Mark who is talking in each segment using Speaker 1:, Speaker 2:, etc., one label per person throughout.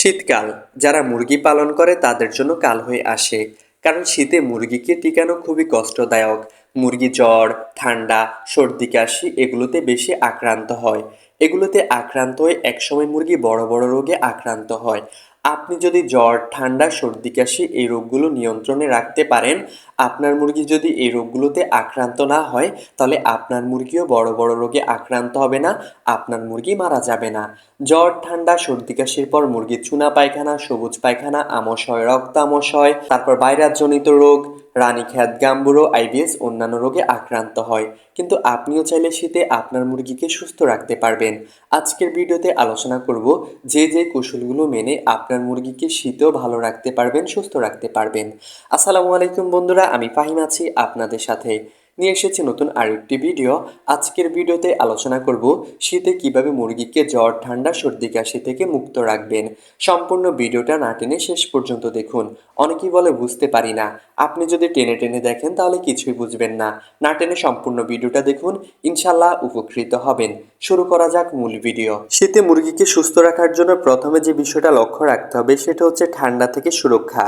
Speaker 1: শীতকাল। যারা মুরগি পালন করে তাদের জন্য কাল হয়ে আসে। কারণ শীতে মুরগিকে টিকানো খুবই কষ্টদায়ক। মুরগি জ্বর, ঠান্ডা, সর্দি, কাশি এগুলোতে বেশি আক্রান্ত হয়। এগুলোতে আক্রান্ত হয়ে একসময় মুরগি বড় বড় রোগে আক্রান্ত হয়। আপনি যদি জ্বর, ঠান্ডা, সর্দি, কাশি এই রোগগুলো নিয়ন্ত্রণে রাখতে পারেন, আপনার মুরগি যদি এই রোগগুলোতে আক্রান্ত না হয়, তাহলে আপনার মুরগিও বড় বড় রোগে আক্রান্ত হবে না, আপনার মুরগি মারা যাবে না। জ্বর, ঠান্ডা, সর্দি, কাশির পর মুরগির চুনা পায়খানা, সবুজ পায়খানা আমশয় রক্ত আমশয় তারপর বাইরাজনিত রোগ রানীখ্যাত গাম্বুরো আইবিএস অন্যান্য রোগে আক্রান্ত হয়। কিন্তু আপনিও চাইলে শীতে আপনার মুরগিকে সুস্থ রাখতে পারবেন। আজকের ভিডিওতে আলোচনা করব যে যে কৌশলগুলো মেনে আপনার মুরগিকে শীতেও ভালো রাখতে পারবেন, সুস্থ রাখতে পারবেন। আসসালামু আলাইকুম বন্ধুরা, আমি ফাহিম আছি আপনাদের সাথে। নিয়ে এসেছি নতুন আরেকটি ভিডিও। আজকের ভিডিওতে আলোচনা করব শীতে কীভাবে মুরগিকে জ্বর, ঠান্ডা, সর্দি, কাশি থেকে মুক্ত রাখবেন। সম্পূর্ণ ভিডিওটা না টেনে শেষ পর্যন্ত দেখুন। অনেকেই বলে বুঝতে পারি না। আপনি যদি টেনে টেনে দেখেন তাহলে কিছুই বুঝবেন না। না টেনে সম্পূর্ণ ভিডিওটা দেখুন ইনশাল্লাহ উপকৃত হবেন। শুরু করা যাক মূল ভিডিও। শীতে মুরগিকে সুস্থ রাখার জন্য প্রথমে যে বিষয়টা লক্ষ্য রাখতে হবে সেটা হচ্ছে ঠান্ডা থেকে সুরক্ষা।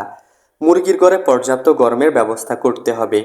Speaker 1: মুরগির ঘরে পর্যাপ্ত গরমের ব্যবস্থা করতে হবে।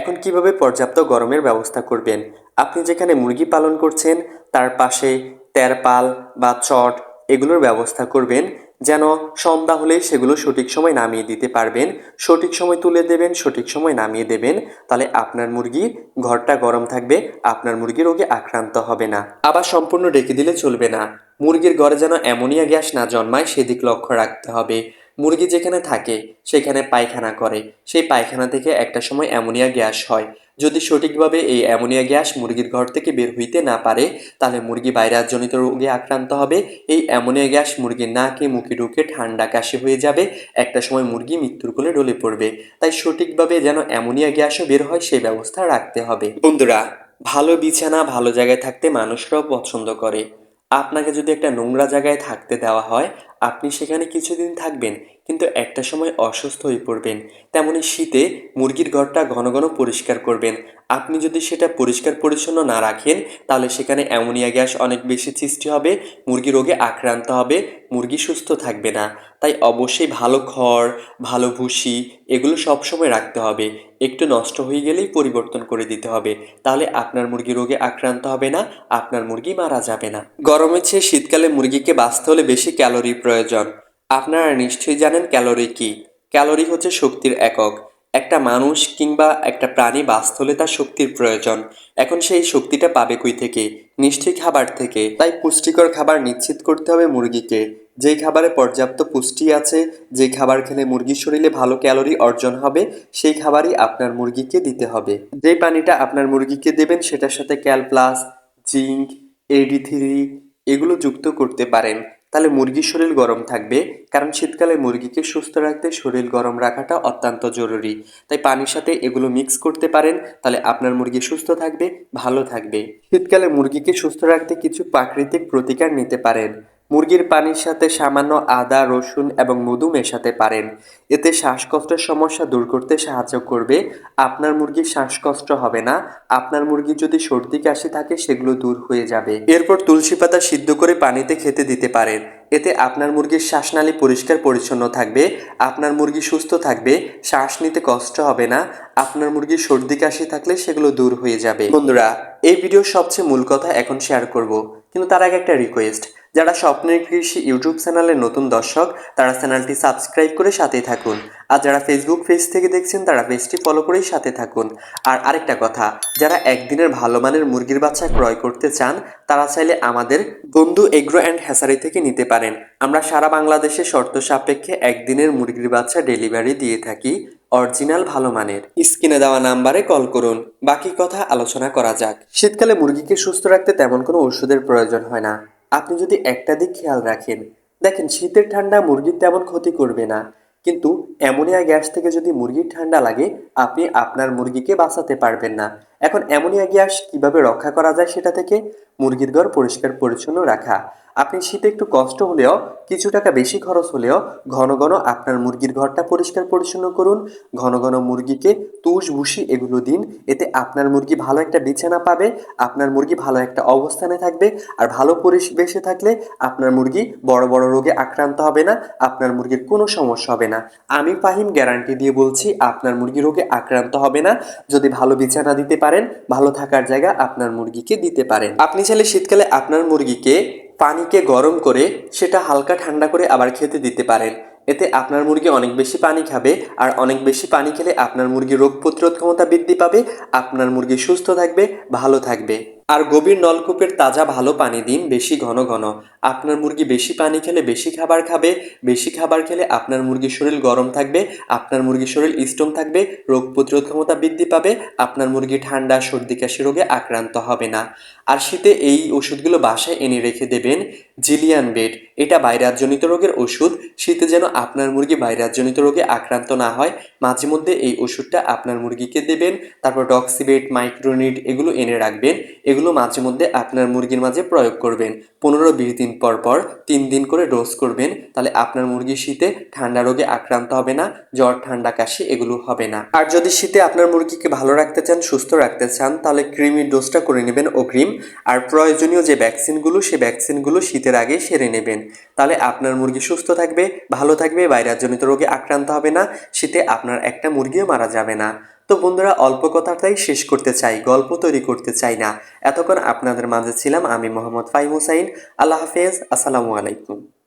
Speaker 1: এখন কীভাবে পর্যাপ্ত গরমের ব্যবস্থা করবেন? আপনি যেখানে মুরগি পালন করছেন, তার পাশে তেরপাল বা চট এগুলোর ব্যবস্থা করবেন, যেন সন্ধ্যা হলেই সেগুলো সঠিক সময় নামিয়ে দিতে পারবেন। সঠিক সময় তুলে দেবেন, সঠিক সময় নামিয়ে দেবেন। তাহলে আপনার মুরগি, ঘরটা গরম থাকবে, আপনার মুরগি রোগে আক্রান্ত হবে না। আবার সম্পূর্ণ ডেকে দিলে চলবে না। মুরগির ঘরে যেন অ্যামোনিয়া গ্যাস না জন্মায়, সেদিক লক্ষ্য রাখতে হবে। মুরগি যেখানে থাকে, সেখানে পায়খানা করে। সেই পায়খানা থেকে একটা সময় অ্যামোনিয়া গ্যাস হয়। যদি সঠিকভাবে এই অ্যামোনিয়া গ্যাস মুরগির ঘর থেকে বের হইতে না পারে, তাহলে মুরগি বাইরাজনিত রোগে আক্রান্ত হবে। এই অ্যামোনিয়া গ্যাস মুরগির নাকে, মুখে ঢুকে ঠান্ডা কাশি হয়ে যাবে। একটা সময় মুরগি মৃত্যুর কোলে ঢলে পড়বে। তাই সঠিকভাবে যেন অ্যামোনিয়া গ্যাসও বের হয় সেই ব্যবস্থা রাখতে হবে। বন্ধুরা, ভালো বিছানা, ভালো জায়গায় থাকতে মানুষরাও পছন্দ করে। আপনাকে যদি একটা নোংরা জায়গায় থাকতে দেওয়া হয় আপনি সেখানে কিছুদিন থাকবেন, কিন্তু একটা সময় অসুস্থ হয়ে পড়বেন। তেমনি শীতে মুরগির ঘরটা ঘন ঘন পরিষ্কার করবেন। আপনি যদি সেটা পরিষ্কার পরিচ্ছন্ন না রাখেন, তাহলে সেখানে অ্যামোনিয়া গ্যাস অনেক বেশি সৃষ্টি হবে, মুরগি রোগে আক্রান্ত হবে, মুরগি সুস্থ থাকবে না। তাই অবশ্যই ভালো খড়, ভালো ভুসি, এগুলো সবসময় রাখতে হবে। একটু নষ্ট হয়ে গেলেই পরিবর্তন করে দিতে হবে। তাহলে আপনার মুরগি রোগে আক্রান্ত হবে না, আপনার মুরগি মারা যাবে না। গরমের চেয়ে শীতকালে মুরগিকে বাঁচতে হলে বেশি ক্যালোরি প্রয়োজন। আপনারা নিশ্চয়ই জানেন ক্যালোরি কি। ক্যালোরি হচ্ছে শক্তির একক। একটা মানুষ কিংবা একটা প্রাণী বাঁচতে হলে তার শক্তির প্রয়োজন। এখন সেই শক্তিটা পাবে কই থেকে? নিশ্চয়ই খাবার থেকে। তাই পুষ্টিকর খাবার নিশ্চিত করতে হবে মুরগিকে। যেই খাবারে পর্যাপ্ত পুষ্টি আছে, যেই খাবার খেলে মুরগির শরীরে ভালো ক্যালোরি অর্জন হবে, সেই খাবারই আপনার মুরগিকে দিতে হবে। যেই পানিটা আপনার মুরগিকে দেবেন, সেটার সাথে ক্যালপ্লাস, জিঙ্ক এডি থ্রি, এগুলো যুক্ত করতে পারেন। তাহলে মুরগির শরীর গরম থাকবে, কারণ শীতকালে মুরগিকে সুস্থ রাখতে শরীর গরম রাখাটা অত্যন্ত জরুরি। তাই পানির সাথে এগুলো মিক্স করতে পারেন, তাহলে আপনার মুরগি সুস্থ থাকবে, ভালো থাকবে। শীতকালে মুরগিকে সুস্থ রাখতে কিছু প্রাকৃতিক প্রতিকার নিতে পারেন। মুরগির পানির সাথে সামান্য আদা, রসুন এবং মধু মেশাতে পারেন। এতে শ্বাসকষ্টের সমস্যা দূর করতে সাহায্য করবে। আপনার মুরগির শ্বাসকষ্ট হবে না। আপনার মুরগির যদি সর্দি কাশি থাকে, সেগুলো দূর হয়ে যাবে। এরপর তুলসী পাতা সিদ্ধ করে পানিতে খেতে দিতে পারেন। এতে আপনার মুরগির শ্বাসনালী পরিষ্কার পরিচ্ছন্ন থাকবে। আপনার মুরগি সুস্থ থাকবে। শ্বাস নিতে কষ্ট হবে না। আপনার মুরগির সর্দি কাশি থাকলে সেগুলো দূর হয়ে যাবে। বন্ধুরা, এই ভিডিওর সবচেয়ে মূল কথা এখন শেয়ার করব। কিন্তু তার আগে একটা রিকোয়েস্ট যারা স্বপ্নের কৃষি ইউটিউব চ্যানেলের নতুন দর্শক, তারা চ্যানেলটি সাবস্ক্রাইব করে সাথেই থাকুন। আর যারা ফেসবুক পেজ থেকে দেখছেন, তারা পেজটি ফলো করেই সাথে থাকুন। আর আরেকটা কথা, যারা একদিনের ভালো মানের মুরগির বাচ্চা ক্রয় করতে চান, তারা চাইলে আমাদের বন্ধু এগ্রো অ্যান্ড হ্যাসারি থেকে নিতে পারেন। আমরা সারা বাংলাদেশে শর্ত সাপেক্ষে একদিনের মুরগির বাচ্চা ডেলিভারি দিয়ে থাকি অরিজিনাল ভালো মানের। স্ক্রিনে দেওয়া নাম্বারে কল করুন। বাকি কথা আলোচনা করা যাক। শীতকালে মুরগিকে সুস্থ রাখতে তেমন কোনো ওষুধের প্রয়োজন হয় না। আপনি যদি একটা দিক খেয়াল রাখেন, দেখেন শীতের ঠান্ডা মুরগির তেমন ক্ষতি করবে না। কিন্তু অ্যামোনিয়া গ্যাস থেকে যদি মুরগির ঠান্ডা লাগে, আপনি আপনার মুরগিকে বাঁচাতে পারবেন না। এখন অ্যামোনিয়া গ্যাস কীভাবে রক্ষা করা যায় সেটা থেকে মুরগির ঘর পরিষ্কার পরিচ্ছন্ন রাখা। আপনি শীতে একটু কষ্ট হলেও, কিছু টাকা বেশি খরচ হলেও ঘন ঘন আপনার মুরগির ঘরটা পরিষ্কার পরিচ্ছন্ন করুন। ঘন ঘন মুরগিকে তুষ, ভুসি এগুলো দিন। এতে আপনার মুরগি ভালো একটা বিছানা পাবে, আপনার মুরগি ভালো একটা অবস্থানে থাকবে। আর ভালো পরিবেশে থাকলে আপনার মুরগি বড় বড় রোগে আক্রান্ত হবে না, আপনার মুরগির কোনো সমস্যা হবে না। আমি ফাহিম গ্যারান্টি দিয়ে বলছি, আপনার মুরগি রোগে আক্রান্ত হবে না। যদি ভালো বিছানা দিতে পারেন, ভালো থাকার জায়গা আপনার মুরগিকে দিতে পারেন। আপনি চাইলে শীতকালে আপনার মুরগিকে পানিকে গরম করে সেটা হালকা ঠান্ডা করে আবার খেতে দিতে পারেন। এতে আপনার মুরগি অনেক বেশি পানি খাবে আর অনেক বেশি পানি খেলে আপনার মুরগি রোগ প্রতিরোধ ক্ষমতা বৃদ্ধি পাবে, আপনার মুরগি সুস্থ থাকবে, ভালো থাকবে। আর গভীর নলকূপের তাজা ভালো পানি দিন বেশি ঘন ঘন। আপনার মুরগি বেশি পানি খেলে বেশি খাবার খাবে, বেশি খাবার খেলে আপনার মুরগির শরীর গরম থাকবে, আপনার মুরগির শরীর স্ট্রং থাকবে, রোগ প্রতিরোধ ক্ষমতা বৃদ্ধি পাবে, আপনার মুরগি ঠান্ডা, সর্দি, কাশি রোগে আক্রান্ত হবে না। আর শীতে এই ওষুধগুলো বাসায় এনে রেখে দেবেন জিলিয়ান বেড এটা ভাইরাসজনিত রোগের ওষুধ। শীতে যেন আপনার মুরগি ভাইরাসজনিত রোগে আক্রান্ত না হয়, মাঝে মধ্যে এই ওষুধটা আপনার মুরগিকে দেবেন, তারপর ডক্সিবেট মাইক্রোনিড এগুলো এনে রাখবেন। এগুলো মাঝে মধ্যে আপনার মুরগির মাঝে প্রয়োগ করবেন। পনেরো বিশ দিন পর পর তিন দিন করে ডোজ করবেন। তাহলে আপনার মুরগি শীতে ঠান্ডা রোগে আক্রান্ত হবে না, জ্বর, ঠান্ডা, কাশি এগুলো হবে না। আর যদি শীতে আপনার মুরগিকে ভালো রাখতে চান, সুস্থ রাখতে চান, তাহলে ক্রিমির ডোজটা করে নেবেন অগ্রিম। আর প্রয়োজনীয় যে ভ্যাকসিনগুলো সে ভ্যাকসিনগুলো শীতের আগে সেরে নেবেন। তাহলে আপনার মুরগি সুস্থ থাকবে, ভালো থাকবে, ভাইরাসজনিত রোগে আক্রান্ত হবে না, শীতে আপনার একটা মুরগিও মারা যাবে না। তো বন্ধুরা, অল্প কথাটাই শেষ করতে চাই, গল্প তৈরি করতে চাই না। এতক্ষণ আপনাদের মাঝে ছিলাম আমি মোহাম্মদ ফাইম হুসাইন। আল্লাহ হাফেজ, আসসালামু আলাইকুম।